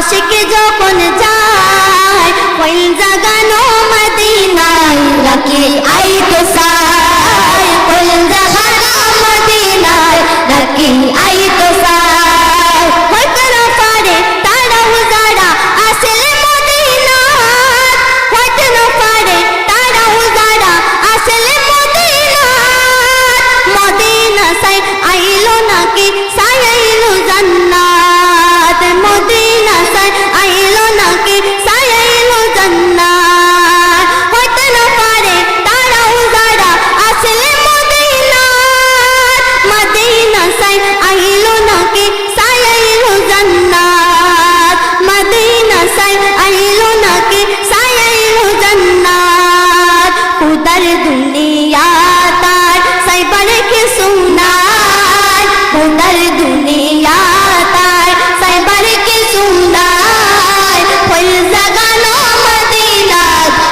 আশিক যখন যায় কোন জাগানো মদিনায় রাখি তো সাই খুদার দুনিয়া তার সাইবার কে সুনার খুদার দুনিয়া তার সাইবার কে সুনার ফুল জাগানো মদিনা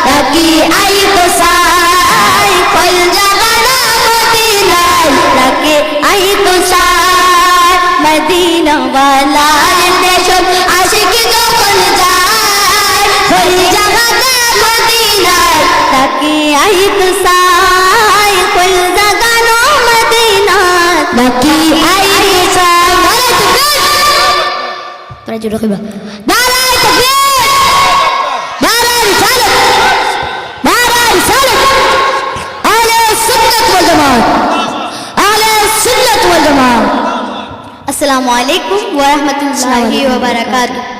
রাখি আই তো সাই ফুল জাগানো মদিনা রাখি আই তো সাই মদিনা ওয়ালার দেশ আশিক যখন যায় আই তো সাই ফুল জাগানো মদিনা আই তো সাই। তোরা জোরে কইবা, নারায় তাকবীর, নারায় রিসালাত নারায় রিসালাত আহলে সুন্নাত ওয়াল জামাত, আহলে সুন্নাত ওয়াল জামাত। আসসালামু আলাইকুম ওয়া রাহমাতুল্লাহি ওয়া বারাকাতুহু।